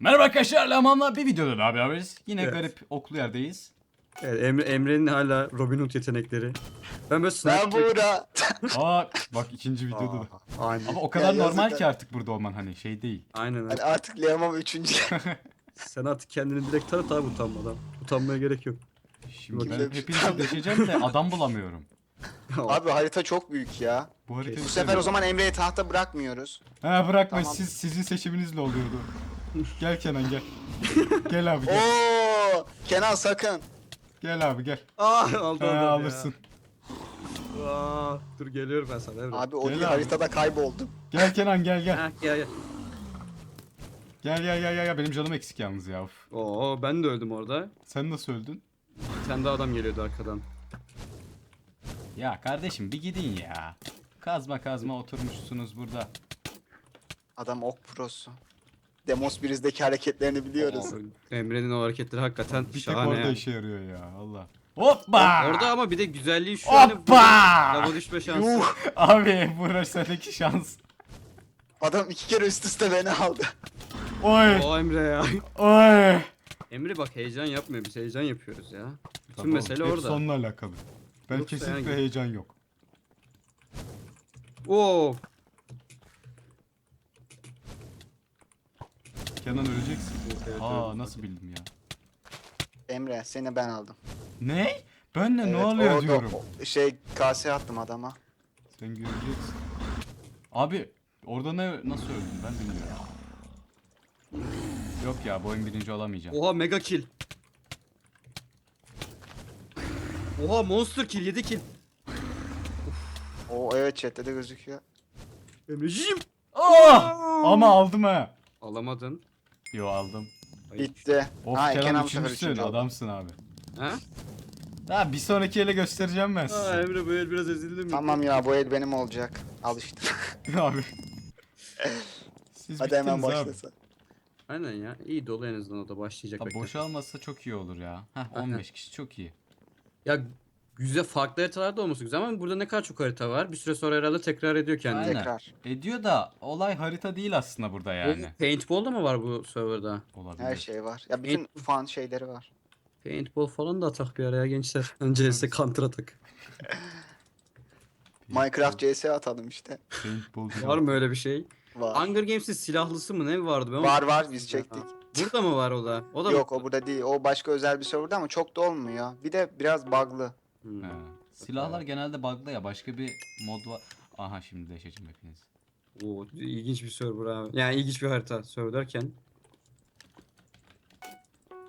Merhaba arkadaşlar, Laman'la bir videoda daha beraberiz. Yine Evet. garip oklu yerdeyiz. Evet, Emre, Emre'nin hala Robin Hood yetenekleri. Ben böyle Ben sniper... Buğra. Aa bak ikinci videoda da. Aa, Aynen. Ama o kadar Ya normal yazık ki ya. artık burada olman hani şey değil. Aynen. Hani artık Leamam üçüncü. Sen artık kendini direkt tanıt abi utanmadan. Utanmaya gerek yok. Şimdi ben Bakayım. hepinizi deşeceğim de adam bulamıyorum. Abi harita çok büyük ya. Bu harita Bu sefer o zaman Emre'ye tahta bırakmıyoruz. Ha bırakma Tamam. siz sizin seçiminizle oluyordu. Gel Kenan gel. gel abi gel. Oo! Kenan sakın. Gel abi gel. Aa aldı Ha, adam ya. alırsın. Aa, dur geliyorum ben sana Emre. Abi o Gel abi. haritada kayboldum. Gel Kenan gel gel. Ha, gel gel. Gel gel gel gel. Benim canım eksik yalnız ya. Oo ben de öldüm orada. Sen nasıl öldün? Bir tane daha adam geliyordu arkadan. Ya kardeşim bir gidin ya. Kazma kazma oturmuşsunuz burada. Adam ok prosu. Demos birizdeki hareketlerini biliyoruz. Emre'nin o hareketleri hakikaten Bir tek şahane. orada ya. işe yarıyor ya Allah. Hoppa! Orada ama bir de güzelliği şu hani Hoppa! lava düşme şansı. Yuh! Abi burasındaki şans. Adam iki kere üst üste beni aldı. Oy! O Emre ya. Oy! Emre bak heyecan yapmıyor biz heyecan yapıyoruz ya. Bütün Tamam, mesele hep orada. sonla alakalı. Ben Yoksa kesinlikle yani- heyecan yok. Oo. Kenan öleceksin. Evet, Aa nasıl bildim ya? Emre seni ben aldım. Ne? Ben ne ne Evet, oluyor orada diyorum. o- Şey kase attım adama. Sen göreceksin. Abi orada ne nasıl öldün ben bilmiyorum. Yok ya bu oyun birinci olamayacağım. Oha mega kill. Oha monster kill 7 kill. O evet chatte de gözüküyor. Emreciğim. Ah! Ama aldım ha. Alamadın. Yo aldım. Bitti. Of ha, Kenan, bu sefer üçüncüsün üçüncü oldu. adamsın abi. Ha? Ha bir sonraki ele göstereceğim ben Aa, size. Emre bu el biraz ezildi mi? Tamam ya bu el benim olacak. Al işte. abi. Siz Hadi hemen bittiniz abi. başlasın. Aynen ya. İyi dolu en azından o da başlayacak. Abi bekle. boşalmasa çok iyi olur ya. Heh 15 kişi çok iyi. Ya güzel farklı haritalar da olması güzel ama burada ne kadar çok harita var. Bir süre sonra herhalde tekrar ediyor kendini. Aynen. Tekrar. Ediyor da olay harita değil aslında burada yani. O Paintball da mı var bu serverda? Olabilir. Her şey var. Ya bütün fan şeyleri var. Paintball falan da atak bir araya gençler. Önce ise counter atak. Minecraft CS atalım işte. Paintball. Var mı öyle bir şey? Var. Hunger Games'in silahlısı mı ne vardı? Ben onu- Var var biz çektik. Burada mı var o da? O da Yok mı? o burada değil. O başka özel bir serverda ama çok da olmuyor. Bir de biraz bug'lı. Hmm. He. Silahlar genelde bug'lı ya. Başka bir mod var. Aha şimdi deşeceğim hepiniz. Oo, ilginç bir server abi. Yani ilginç bir harita server derken.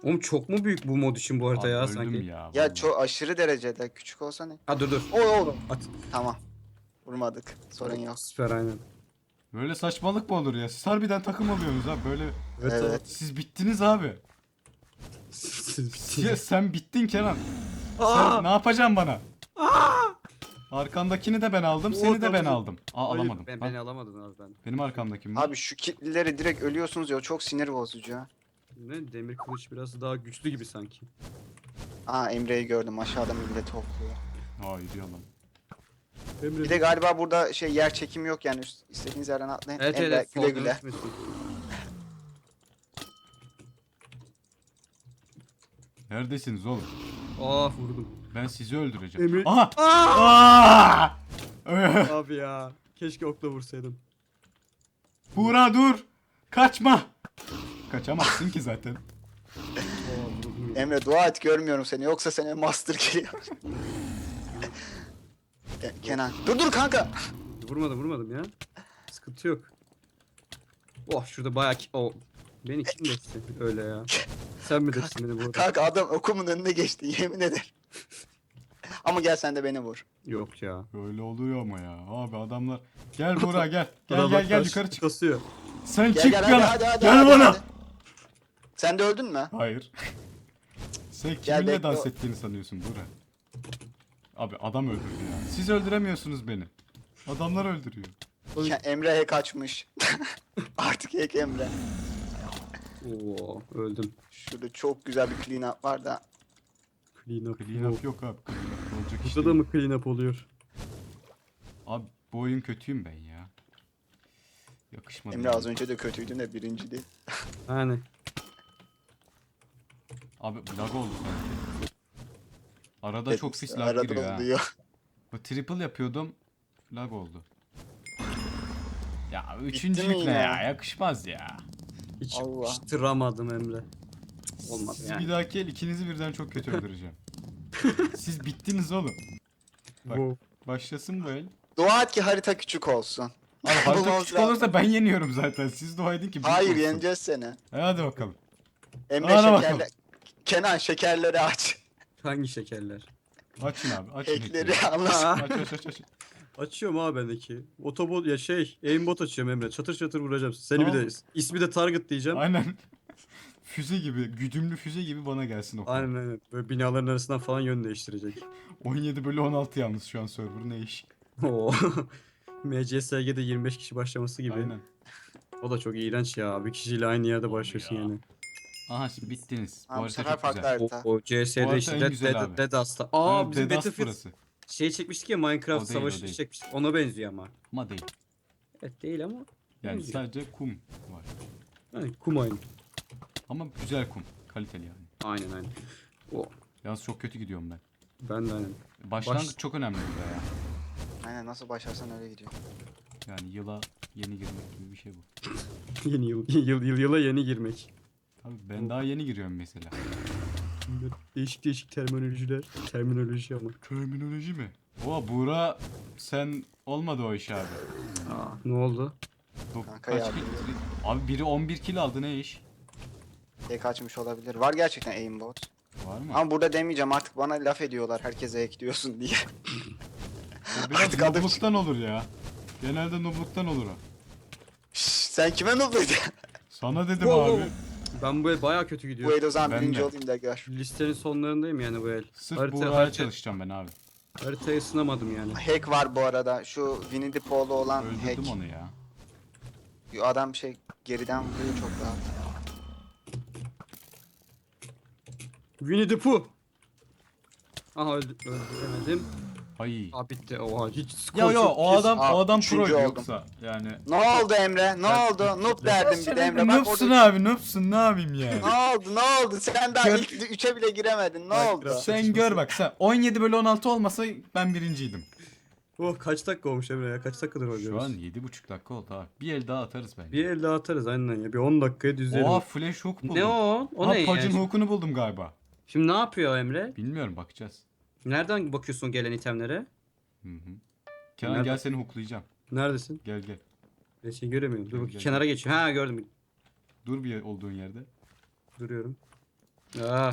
Oğlum çok mu büyük bu mod için bu harita Abi ya öldüm sanki? ya. Ya vallahi. çok aşırı derecede küçük olsa ne? Ha dur dur. O oğlum. At. Tamam. Vurmadık. Sorun yok. Süper aynen. Böyle saçmalık mı olur ya? Siz harbiden takım oluyorsunuz ha böyle. Evet. Evet. Siz bittiniz abi. Ya sen bittin Kenan. Sen ne yapacaksın bana? Arkandakini de ben aldım, Oo, seni de ben aldım. Aa Hayır, alamadım. Ben, Ha, beni alamadın abi ben. Benim arkamdaki mi? Abi şu kitlileri direkt ölüyorsunuz ya o çok sinir bozucu. ha. Ne demir kılıç biraz daha güçlü gibi sanki. Aa Emre'yi gördüm aşağıda millet topluyor. Hayır yalan. Emre. Bir de galiba burada şey yer çekimi yok yani üst- istediğiniz yerden atlayın. Evet Emre evet. güle güle. Neredesiniz oğlum? Aa vurdum. Ben sizi öldüreceğim. Emre- Aha! Aa! Öh! abi ya. Keşke okla vursaydım. Buğra dur! Kaçma! Kaçamazsın ki zaten. Aa, vurdum. Emre dua et görmüyorum seni yoksa sana master geliyor. Ke- Kenan. Dur dur kanka. Vurmadım vurmadım ya. Sıkıntı yok. Oh şurada bayağı ki... Oh. Beni kim deşti öyle ya? Sen mi deştin beni burada? Kanka adam okumun önüne geçti yemin ederim. Ama gel sen de beni vur. Yok ya. Öyle oluyor ama ya. Abi adamlar. Gel Buğra gel. Gel gel gel karşı yukarı çık. Kasıyor. Sen Gel çık gel hadi yana. hadi hadi. Gel hadi, bana. hadi. Sen de öldün mü? Hayır. Sen Gel kiminle bekle dans o- ettiğini sanıyorsun Buğra? Abi adam öldürdü ya. Siz öldüremiyorsunuz beni. Adamlar öldürüyor. Ya, Emre hack açmış. Artık hack Emre. Oo öldüm. Şurada çok güzel bir clean up var da. Clean up. Clean up yok abi. Clean up olacak iş Burada da mı clean up oluyor? Abi bu oyun kötüyüm ben ya. Yakışmadı. Emre az önce de kötüydün de birinci değil. Yani Abi lag oldu sanki. Arada çok sis lag Arada giriyor ha. oluyor. O triple yapıyordum. Lag oldu. Ya mi üçüncülük ne yine? ya? Yakışmaz ya. Hiç Allah. yakıştıramadım Emre. Olmadı Siz yani. bir dahaki el ikinizi birden çok kötü öldüreceğim. Siz bittiniz oğlum. Bak. Bu. Başlasın bu el. Dua et ki harita küçük olsun. Abi harita Bulmamız küçük lazım. olursa ben yeniyorum zaten. Siz dua edin ki büyük Hayır olsun. yeneceğiz seni. E, Hadi bakalım. Emre Hadi şekerle... bakalım. Kenan şekerleri aç. Hangi şekerler? Açın abi. Açın Ekleri hackleri. anlasın. Aç aç aç aç. Açıyorum abi bendeki. Otobot ya şey aimbot açıyorum Emre. Çatır çatır vuracağım. Seni bir Tamam. de ismi de target diyeceğim. Aynen. füze gibi, güdümlü füze gibi bana gelsin o konu. Aynen aynen. Böyle binaların arasından falan yön değiştirecek. 17 bölü 16 yalnız şu an server ne iş. Oo. MCSG'de 25 kişi başlaması gibi. Aynen. O da çok iğrenç ya. Bir kişiyle aynı yerde başlıyorsun ya. yani. Aha şimdi bittiniz. Bu Ha, bu harita sefer çok farklı güzel. O, harita. o CS'de harita işte güzel Dead, abi. Dead As'ta. Aa Ha, bizim Battlefield burası. Şey çekmiştik ya Minecraft değil, o savaşı değil. çekmiştik. Ona benziyor ama. Ama değil. Evet değil ama. Yani Benziyor. sadece kum var. Yani kum aynı. Ama güzel kum. Kaliteli yani. Aynen aynen. O. Yalnız çok kötü gidiyorum ben. Ben de aynen. Başlangıç Baş- çok önemli burada ya. Aynen nasıl başlarsan öyle gidiyor. Yani yıla yeni girmek gibi bir şey bu. yeni yıl, yıl, yıl yıla yeni girmek. Abi ben daha yeni giriyorum mesela. Değişik değişik terminolojiler. Terminoloji ama. Terminoloji mi? Oha Buğra sen olmadı o iş abi. Aa, ne oldu? Dok- Kanka kaç ya, kill? Abi biri 11 kill aldı ne iş? Tek açmış olabilir. Var gerçekten aimbot. Var mı? Ama burada demeyeceğim artık bana laf ediyorlar herkese ekliyorsun diye. O biraz artık adım olur ya. Genelde noobluktan olur o. Şşş, sen kime nubluydun? Sana dedim Wow, abi. wow. Ben bu el baya kötü Bu gidiyorum. el o zaman Ben birinci de. olayım da gör. Listenin sonlarındayım yani bu el. Sırf Harita- Buğra'ya harita- çalışacağım ben abi. Haritayı sınamadım yani. Hack var bu arada. Şu Winnie the Pooh'lu olan Öldürdüm hack. onu ya. Adam şey geriden vuruyor çok rahat. Winnie the Pooh. Aha öldü, öldüremedim. Ay. Aa bitti. Oha hiç skor Ya yo çok o pis. adam Aa, o adam üçüncü pro oldum. yoksa yani. Ne oldu Emre? Ne oldu? Noob derdim bir de Emre. Bak Noobsun orada... abi noobsun ne yapayım yani. Ne oldu? Ne oldu? Sen daha Gör- ilk 3'e bile giremedin. Ne Bak oldu? sen gör bak sen 17 bölü 16 olmasa ben birinciydim. Oh kaç dakika olmuş Emre ya? Kaç dakikadır Şu oynuyoruz? an 7,5 dakika oldu abi. Bir el daha atarız bence. Bir el daha atarız aynen ya. Bir 10 dakikaya düzleyelim. Oha flash hook buldum. ne o? O ha, ne Pac'ın yani? hook'unu buldum galiba. Şimdi ne yapıyor Emre? Bilmiyorum bakacağız. Nereden bakıyorsun gelen itemlere? Hı hı. Kenan Nerede? gel seni hooklayacağım. Neredesin? Gel gel. Ben seni göremiyorum. Dur Gel, gel, kenara geçiyor. Ha gördüm. Dur bir olduğun yerde. Duruyorum. Aa.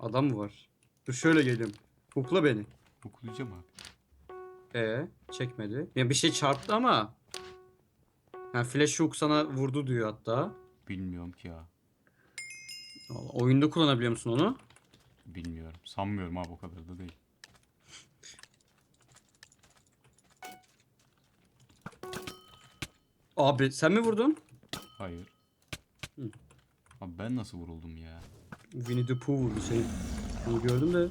Adam mı var? Dur şöyle geleyim. Hukla beni. Hooklayacağım abi. E çekmedi. Ya bir şey çarptı ama. Ha flash hook sana vurdu diyor hatta. Bilmiyorum ki ya. Vallahi oyunda kullanabiliyor musun onu? Bilmiyorum. Sanmıyorum abi o kadar da değil. Abi sen mi vurdun? Hayır. Hı. Abi ben nasıl vuruldum ya? Winnie the Pooh vurdu seni. Onu gördüm de.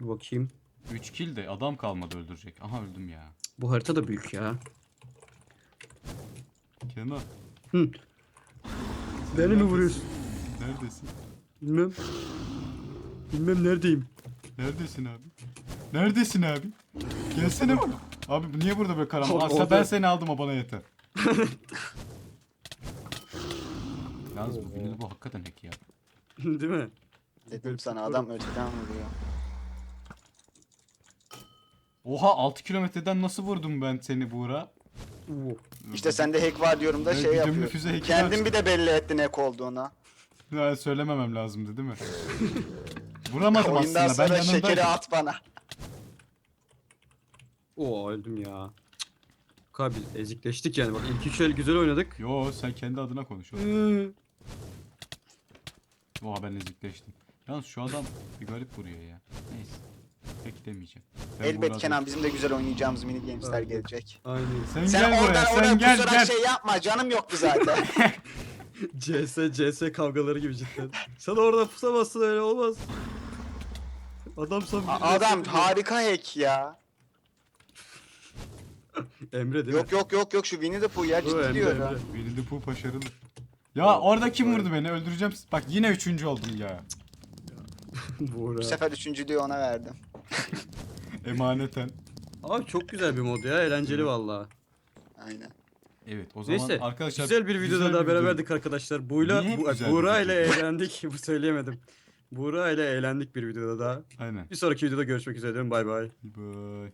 Bir bakayım. 3 kill de adam kalmadı öldürecek. Aha öldüm ya. Bu harita da büyük ya. Kenan. Hı. Beni mi vuruyorsun? Neredesin? Bilmem. Bilmem neredeyim. Neredesin abi? Neredesin abi? Gelsene bak. Abi bu niye burada böyle karanlık? Aslında ben seni aldım o bana yeter. Yalnız bu Winnie bu hakikaten hack ya. Değil mi? Dedim sana adam öteden vuruyor. Oha 6 kilometreden nasıl vurdum ben seni Buğra? Oo. İşte sende hack var diyorum da Ben şey güdümlü yapıyor. füze hack'i Kendin bir de belli ettin hack olduğunu. Ya, söylememem lazımdı değil mi? Vuramadım Oyundan aslında ben sonra şekeri yanındaydım. at bana. Oo öldüm ya. Abi biz ezikleştik yani bak ilk üç el güzel oynadık. Yo sen kendi adına konuş. oğlum. Oha ben ezikleştim. Yalnız şu adam bir garip vuruyor ya. Neyse. Pek demeyeceğim. Ben Elbet Buğra Kenan bizim de güzel oynayacağız mini gamesler gelecek. Aynen. Sen, Sen gel buraya oradan sen oraya gel pusarak gel. şey yapma canım yoktu zaten. CS CS kavgaları gibi cidden. Sen orada pusamazsın öyle olmaz. Adam sen A- Adam harika hack ya. Emre değil Yok yok yok yok şu Winnie the Pooh ya Bu ciddi Emre, diyorum. Emre. Winnie the Pooh başarılı. Ya orada kim vurdu beni? Öldüreceğim. Bak yine üçüncü oldum ya. Buğra. Bu sefer üçüncülüğü ona verdim. Emaneten. Abi çok güzel bir mod ya. Eğlenceli valla. Aynen. Evet o zaman Neyse. arkadaşlar Güzel bir videoda güzel daha bir video. beraberdik arkadaşlar. Buğra, Niye bu, güzel bir Buğra ile eğlendik. Bu söyleyemedim. Buğra ile eğlendik bir videoda daha. Aynen. Bir sonraki videoda görüşmek üzere. Bay bay. Bye.